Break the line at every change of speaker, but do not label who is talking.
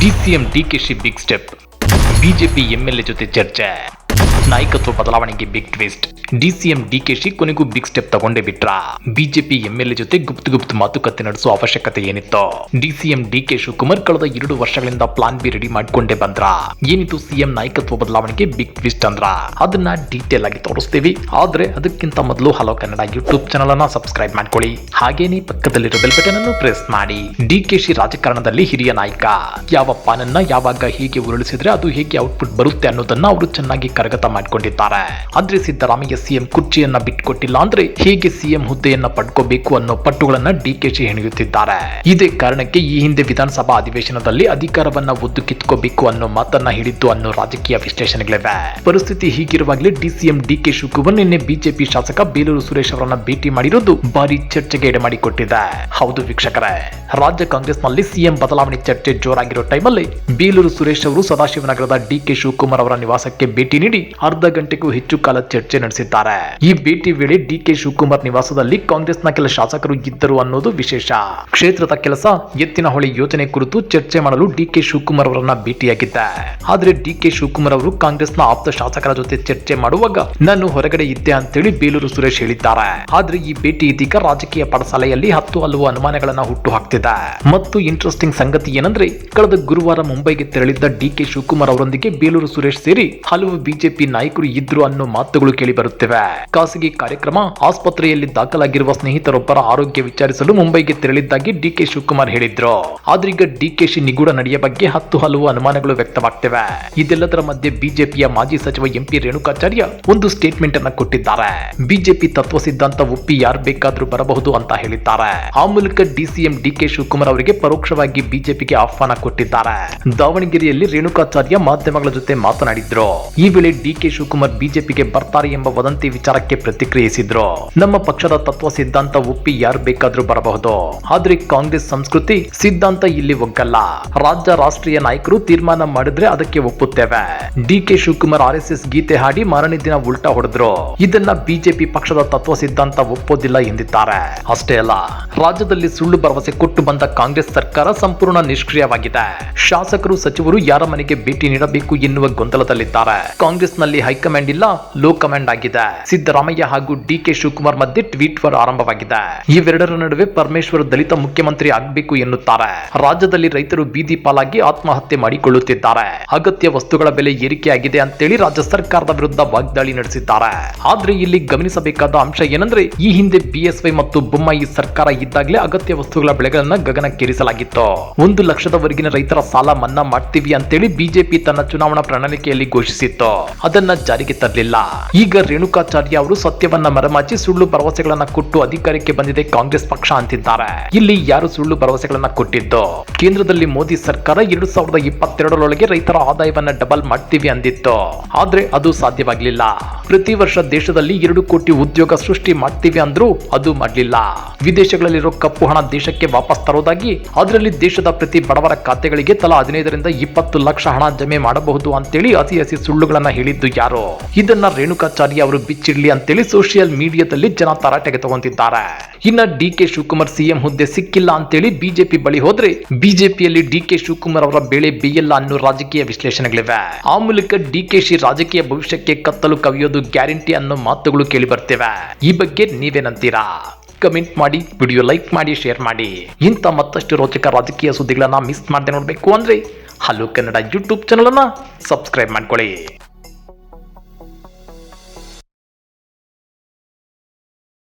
DCM DKShi big step. BJP MLA ಜೊತೆ ಚರ್ಚೆ. ನಾಯಕತ್ವ ಬದಲಾವಣೆಗೆ ಬಿಗ್ ಟ್ವಿಸ್ಟ್ ಡಿಸಿಎಂ ಡಿಕೆಶಿ ಕೊನೆಗೂ ಬಿಗ್ ಸ್ಟೆಪ್ ತಗೊಂಡೇ ಬಿಟ್ರ. ಬಿಜೆಪಿ ಎಂಎಲ್ಎ ಜೊತೆ ಗುಪ್ತ ಗುಪ್ತ ಮಾತುಕತೆ ನಡೆಸುವ ಅವಶ್ಯಕತೆ ಏನಿತ್ತು? ಡಿಸಿಎಂ ಡಿಕೆ ಶಿವಕುಮಾರ್ ಕಳೆದ ಎರಡು ವರ್ಷಗಳಿಂದ ಪ್ಲಾನ್ ಬಿ ರೆಡಿ ಮಾಡ್ಕೊಂಡೇ ಬಂದ್ರ. ಏನಿತ್ತು ಸಿಎಂ ನಾಯಕತ್ವ ಬದಲಾವಣೆಗೆ ಬಿಗ್ ಟ್ವಿಸ್ಟ್ ಅಂದ್ರ? ಅದನ್ನ ಡೀಟೇಲ್ ಆಗಿ ತೋರಿಸ್ತೀವಿ. ಆದ್ರೆ ಅದಕ್ಕಿಂತ ಮೊದಲು ಹಲೋ ಕನ್ನಡ ಯೂಟ್ಯೂಬ್ ಚಾನಲ್ ಅನ್ನ ಸಬ್ಸ್ಕ್ರೈಬ್ ಮಾಡ್ಕೊಳ್ಳಿ. ಹಾಗೇನೆ ಪಕ್ಕದಲ್ಲಿರೋ ಬೆಲ್ ಬಟನ್ ಅನ್ನು ಪ್ರೆಸ್ ಮಾಡಿ. ಡಿಕೆಶಿ ರಾಜಕಾರಣದಲ್ಲಿ ಹಿರಿಯ ನಾಯಕ. ಯಾವ ಪಾನನ್ನ ಯಾವಾಗ ಹೇಗೆ ಉರುಳಿಸಿದ್ರೆ ಅದು ಹೇಗೆ ಔಟ್ಪುಟ್ ಬರುತ್ತೆ ಅನ್ನೋದನ್ನ ಅವರು ಚೆನ್ನಾಗಿ ಕರಗತ ಮಾಡ್ಕೊಂಡಿದ್ದಾರೆ. ಆದ್ರೆ ಸಿದ್ದರಾಮಯ್ಯ ಸಿಎಂ ಕುರ್ಚಿಯನ್ನ ಬಿಟ್ಕೊಟ್ಟಿಲ್ಲ ಅಂದ್ರೆ ಹೇಗೆ ಸಿಎಂ ಹುದ್ದೆಯನ್ನ ಪಡ್ಕೋಬೇಕು ಅನ್ನೋ ಪಟ್ಟುಗಳನ್ನ ಡಿಕೆಶಿ ಹೆಣೆಯುತ್ತಿದ್ದಾರೆ. ಇದೇ ಕಾರಣಕ್ಕೆ ಈ ಹಿಂದೆ ವಿಧಾನಸಭಾ ಅಧಿವೇಶನದಲ್ಲಿ ಅಧಿಕಾರವನ್ನ ಒದ್ದು ಕಿತ್ಕೋಬೇಕು ಅನ್ನೋ ಮಾತನ್ನ ಹಿಡಿದ್ದು ಅನ್ನೋ ರಾಜಕೀಯ ವಿಶ್ಲೇಷಣೆಗಳಿವೆ. ಪರಿಸ್ಥಿತಿ ಹೀಗಿರುವಾಗಲೇ ಡಿಸಿಎಂ ಡಿಕೆ ಶಿವಕುಮಾರ್ ನಿನ್ನೆ ಬಿಜೆಪಿ ಶಾಸಕ ಬೇಲೂರು ಸುರೇಶ್ ಅವರನ್ನ ಭೇಟಿ ಮಾಡಿರೋದು ಭಾರಿ ಚರ್ಚೆಗೆ ಎಡೆಮಾಡಿಕೊಟ್ಟಿದೆ ಹೌದು ವೀಕ್ಷಕರೇ, ರಾಜ್ಯ ಕಾಂಗ್ರೆಸ್ನಲ್ಲಿ ಸಿಎಂ ಬದಲಾವಣೆ ಚರ್ಚೆ ಜೋರಾಗಿರೋ ಟೈಮಲ್ಲಿ ಬೇಲೂರು ಸುರೇಶ್ ಅವರು ಸದಾಶಿವನಗರದ ಡಿಕೆ ಶಿವಕುಮಾರ್ ಅವರ ನಿವಾಸಕ್ಕೆ ಭೇಟಿ ನೀಡಿ ಅರ್ಧ ಗಂಟೆಗೂ ಹೆಚ್ಚು ಕಾಲ ಚರ್ಚೆ ನಡೆಸಿದ್ದಾರೆ. ಈ ಭೇಟಿ ವೇಳೆ ಡಿಕೆ ಶಿವಕುಮಾರ್ ನಿವಾಸದಲ್ಲಿ ಕಾಂಗ್ರೆಸ್ನ ಕೆಲ ಶಾಸಕರು ಇದ್ದರು ಅನ್ನೋದು ವಿಶೇಷ. ಕ್ಷೇತ್ರದ ಕೆಲಸ, ಎತ್ತಿನಹೊಳೆ ಯೋಜನೆ ಕುರಿತು ಚರ್ಚೆ ಮಾಡಲು ಡಿಕೆ ಶಿವಕುಮಾರ್ ಅವರನ್ನ ಭೇಟಿಯಾಗಿದ್ದೆ. ಆದ್ರೆ ಡಿಕೆ ಶಿವಕುಮಾರ್ ಅವರು ಕಾಂಗ್ರೆಸ್ನ ಆಪ್ತ ಶಾಸಕರ ಜೊತೆ ಚರ್ಚೆ ಮಾಡುವಾಗ, ನಾನು ಹೊರಗಡೆ ಇದ್ದೆ ಅಂತೇಳಿ ಬೇಲೂರು ಸುರೇಶ್ ಹೇಳಿದ್ದಾರೆ. ಆದ್ರೆ ಈ ಭೇಟಿ ಇದೀಗ ರಾಜಕೀಯ ಪಡಸಾಲೆಯಲ್ಲಿ ಹತ್ತು ಹಲವು ಅನುಮಾನಗಳನ್ನ ಹುಟ್ಟು ಹಾಕ್ತಿದೆ ಮತ್ತು ಇಂಟ್ರೆಸ್ಟಿಂಗ್ ಸಂಗತಿ ಏನಂದ್ರೆ, ಕಳೆದ ಗುರುವಾರ ಮುಂಬೈಗೆ ತೆರಳಿದ್ದ ಡಿಕೆ ಶಿವಕುಮಾರ್ ಅವರೊಂದಿಗೆ ಬೇಲೂರು ಸುರೇಶ್ ಸೇರಿ ಹಲವು ಬಿಜೆಪಿ ನಾಯಕರು ಇದ್ರು ಅನ್ನೋ ಮಾತುಗಳು ಕೇಳಿ ಬರುತ್ತಿವೆ. ಖಾಸಗಿ ಕಾರ್ಯಕ್ರಮ ಆಸ್ಪತ್ರೆಯಲ್ಲಿ ದಾಖಲಾಗಿರುವ ಸ್ನೇಹಿತರೊಬ್ಬರ ಆರೋಗ್ಯ ವಿಚಾರಿಸಲು ಮುಂಬೈಗೆ ತೆರಳಿದ್ದಾಗಿ ಡಿಕೆ ಶಿವಕುಮಾರ್ ಹೇಳಿದ್ರು. ಆದ್ರೀಗ ಡಿಕೆಶಿ ನಿಗೂಢ ನಡೆಯ ಬಗ್ಗೆ ಹತ್ತು ಹಲವು ಅನುಮಾನಗಳು ವ್ಯಕ್ತವಾಗ್ತಿವೆ. ಇದೆಲ್ಲದರ ಮಧ್ಯೆ ಬಿಜೆಪಿಯ ಮಾಜಿ ಸಚಿವ ಎಂಪಿ ರೇಣುಕಾಚಾರ್ಯ ಒಂದು ಸ್ಟೇಟ್ಮೆಂಟ್ ಅನ್ನ ಕೊಟ್ಟಿದ್ದಾರೆ. ಬಿಜೆಪಿ ತತ್ವ ಸಿದ್ಧಾಂತ ಒಪ್ಪಿ ಯಾರು ಬೇಕಾದ್ರೂ ಬರಬಹುದು ಅಂತ ಹೇಳಿದ್ದಾರೆ. ಆ ಮೂಲಕ ಡಿಸಿಎಂ ಡಿಕೆ ಶಿವಕುಮಾರ್ ಅವರಿಗೆ ಪರೋಕ್ಷವಾಗಿ ಬಿಜೆಪಿಗೆ ಆಹ್ವಾನ ಕೊಟ್ಟಿದ್ದಾರೆ. ದಾವಣಗೆರೆಯಲ್ಲಿ ರೇಣುಕಾಚಾರ್ಯ ಮಾಧ್ಯಮಗಳ ಜೊತೆ ಮಾತನಾಡಿದ್ರು. ಈ ವೇಳೆ ಡಿಕೆ ಶಿವಕುಮಾರ್ ಬಿಜೆಪಿಗೆ ಬರ್ತಾರೆ ಎಂಬ ವದಂತಿ ವಿಚಾರಕ್ಕೆ ಪ್ರತಿಕ್ರಿಯಿಸಿದ್ರು? ನಮ್ಮ ಪಕ್ಷದ ತತ್ವ ಸಿದ್ಧಾಂತ ಒಪ್ಪಿ ಯಾರು ಬೇಕಾದ್ರೂ ಬರಬಹುದು. ಆದ್ರೆ ಕಾಂಗ್ರೆಸ್ ಸಂಸ್ಕೃತಿ ಸಿದ್ಧಾಂತ ಇಲ್ಲಿ ಒಗ್ಗಲ್ಲ. ರಾಜ್ಯ ರಾಷ್ಟ್ರೀಯ ನಾಯಕರು ತೀರ್ಮಾನ ಮಾಡಿದ್ರೆ ಅದಕ್ಕೆ ಒಪ್ಪುತ್ತೇವೆ. DK Shivakumar R S S ಗೀತೆ ಹಾಡಿ ಮಾರನೇ ದಿನ ಉಲ್ಟಾ ಹೊಡೆದ್ರು. ಇದನ್ನ ಬಿಜೆಪಿ ಪಕ್ಷದ ತತ್ವ ಸಿದ್ಧಾಂತ ಒಪ್ಪೋದಿಲ್ಲ ಎಂದಿದ್ದಾರೆ. ಅಷ್ಟೇ ಅಲ್ಲ, ರಾಜ್ಯದಲ್ಲಿ ಸುಳ್ಳು ಭರವಸೆ ಕೊಟ್ಟು ಬಂದ ಕಾಂಗ್ರೆಸ್ ಸರ್ಕಾರ ಸಂಪೂರ್ಣ ನಿಷ್ಕ್ರಿಯವಾಗಿದೆ. ಶಾಸಕರು, ಸಚಿವರು ಯಾರ ಮನೆಗೆ ಭೇಟಿ ನೀಡಬೇಕು ಎನ್ನುವ ಗೊಂದಲದಲ್ಲಿದ್ದಾರೆ. ಕಾಂಗ್ರೆಸ್ನಲ್ಲಿ ಹೈಕಮಾಂಡ್ ಇಲ್ಲ, ಲೋ ಕಮಾಂಡ್ ಆಗಿದೆ. ಸಿದ್ದರಾಮಯ್ಯ ಹಾಗೂ ಡಿಕೆ ಶಿವಕುಮಾರ್ ಮಧ್ಯೆ ಟ್ವೀಟ್ ವಾರ್ ಆರಂಭವಾಗಿದೆ. ಇವೆರಡರ ನಡುವೆ ಪರಮೇಶ್ವರ್ ದಲಿತ ಮುಖ್ಯಮಂತ್ರಿ ಆಗಬೇಕು ಎನ್ನುತ್ತಾರೆ. ರಾಜ್ಯದಲ್ಲಿ ರೈತರು ಬೀದಿ ಪಾಲಾಗಿ ಆತ್ಮಹತ್ಯೆ ಮಾಡಿಕೊಳ್ಳುತ್ತಿದ್ದಾರೆ. ಅಗತ್ಯ ವಸ್ತುಗಳ ಬೆಲೆ ಏರಿಕೆಯಾಗಿದೆ ಅಂತೇಳಿ ರಾಜ್ಯ ಸರ್ಕಾರದ ವಿರುದ್ಧ ವಾಗ್ದಾಳಿ ನಡೆಸಿದ್ದಾರೆ. ಆದ್ರೆ ಇಲ್ಲಿ ಗಮನಿಸಬೇಕಾದ ಅಂಶ ಏನಂದ್ರೆ, ಈ ಹಿಂದೆ ಬಿಎಸ್ವೈ ಮತ್ತು ಬೊಮ್ಮಾಯಿ ಸರ್ಕಾರ ಇದ್ದಾಗಲೇ ಅಗತ್ಯ ವಸ್ತುಗಳ ಬೆಲೆಗಳನ್ನ ಗಗನಕ್ಕೇರಿಸಲಾಗಿತ್ತು. ಒಂದು ಲಕ್ಷದವರೆಗಿನ ರೈತರ ಸಾಲ ಮನ್ನಾ ಮಾಡ್ತೀವಿ ಅಂತೇಳಿ ಬಿಜೆಪಿ ತನ್ನ ಚುನಾವಣಾ ಪ್ರಣಾಳಿಕೆಯಲ್ಲಿ ಘೋಷಿಸಿತ್ತು. ಅದನ್ನ ಜಾರಿಗೆ ತರಲಿಲ್ಲ. ಈಗ ರೇಣುಕಾಚಾರ್ಯ ಅವರು ಸತ್ಯವನ್ನ ಮರೆಮಾಚಿ ಸುಳ್ಳು ಭರವಸೆಗಳನ್ನ ಕೊಟ್ಟು ಅಧಿಕಾರಕ್ಕೆ ಬಂದಿದೆ ಕಾಂಗ್ರೆಸ್ ಪಕ್ಷ ಅಂತಿದ್ದಾರೆ. ಇಲ್ಲಿ ಯಾರು ಸುಳ್ಳು ಭರವಸೆಗಳನ್ನ ಕೊಟ್ಟಿದ್ದು? ಕೇಂದ್ರದಲ್ಲಿ ಮೋದಿ ಸರ್ಕಾರ ಎರಡು ಸಾವಿರದ ಇಪ್ಪತ್ತೆರಡರೊಳಗೆ ರೈತರ ಆದಾಯವನ್ನ ಡಬಲ್ ಮಾಡ್ತೀವಿ ಅಂದಿತ್ತು. ಆದ್ರೆ ಅದು ಸಾಧ್ಯವಾಗಲಿಲ್ಲ. ಪ್ರತಿ ವರ್ಷ ದೇಶದಲ್ಲಿ ಎರಡು ಕೋಟಿ ಉದ್ಯೋಗ ಸೃಷ್ಟಿ ಮಾಡ್ತೀವಿ ಅಂದ್ರೂ ಅದು ಮಾಡಲಿಲ್ಲ. ವಿದೇಶಗಳಲ್ಲಿರೋ ಕಪ್ಪು ಹಣ ದೇಶಕ್ಕೆ ವಾಪಸ್ ತರೋದಾಗಿ ಅದರಲ್ಲಿ ದೇಶದ ಪ್ರತಿ ಬಡವರ ಖಾತೆಗಳಿಗೆ ತಲಾ ಹದಿನೈದರಿಂದ ಇಪ್ಪತ್ತು ಲಕ್ಷ ಹಣ ಜಮೆ ಮಾಡಬಹುದು ಅಂತೇಳಿ ಅತಿ ಹಸಿ ಸುಳ್ಳುಗಳನ್ನ ಹೇಳಿದ್ದು ಯಾರು? ಇದನ್ನ ರೇಣುಕಾಚಾರ್ಯ ಅವರು ಬಿಚ್ಚಿಡ್ಲಿ ಅಂತೇಳಿ ಸೋಷಿಯಲ್ ಮೀಡಿಯಾದಲ್ಲಿ ಜನ ತರಾಟೆಗೆ ತಗೊಂತಿದ್ದಾರೆ. ಇನ್ನ ಡಿ ಕೆ ಶಿವಕುಮಾರ್ ಸಿಎಂ ಹುದ್ದೆ ಸಿಕ್ಕಿಲ್ಲ ಅಂತೇಳಿ ಬಿಜೆಪಿ ಬಳಿ ಹೋದ್ರೆ ಬಿಜೆಪಿಯಲ್ಲಿ ಡಿ ಕೆ ಶಿವಕುಮಾರ್ ಅವರ ಬೆಳೆ ಬೇಯಲ್ಲ ಅನ್ನೋ ರಾಜಕೀಯ ವಿಶ್ಲೇಷಣೆಗಳಿವೆ. ಆ ಮೂಲಕ ಡಿ ಕೆ ಶಿ ರಾಜಕೀಯ ಭವಿಷ್ಯಕ್ಕೆ ಕತ್ತಲು ಕವಿಯೋದು ಗ್ಯಾರಂಟಿ ಅನ್ನೋ ಮಾತುಗಳು ಕೇಳಿ ಬರ್ತೇವೆ. ಈ ಬಗ್ಗೆ ನೀವೇನಂತೀರಾ ಕಮೆಂಟ್ ಮಾಡಿ, ವಿಡಿಯೋ ಲೈಕ್ ಮಾಡಿ, ಶೇರ್ ಮಾಡಿ. ಇಂಥ ಮತ್ತಷ್ಟು ರೋಚಕ ರಾಜಕೀಯ ಸುದ್ದಿಗಳನ್ನ ಮಿಸ್ ಮಾಡದೆ ನೋಡಬೇಕು ಅಂದ್ರೆ ಹಲೋ ಕನ್ನಡ ಯೂಟ್ಯೂಬ್ ಚಾನಲ್ ಅನ್ನ ಸಬ್ಸ್ಕ್ರೈಬ್ ಮಾಡ್ಕೊಳ್ಳಿ.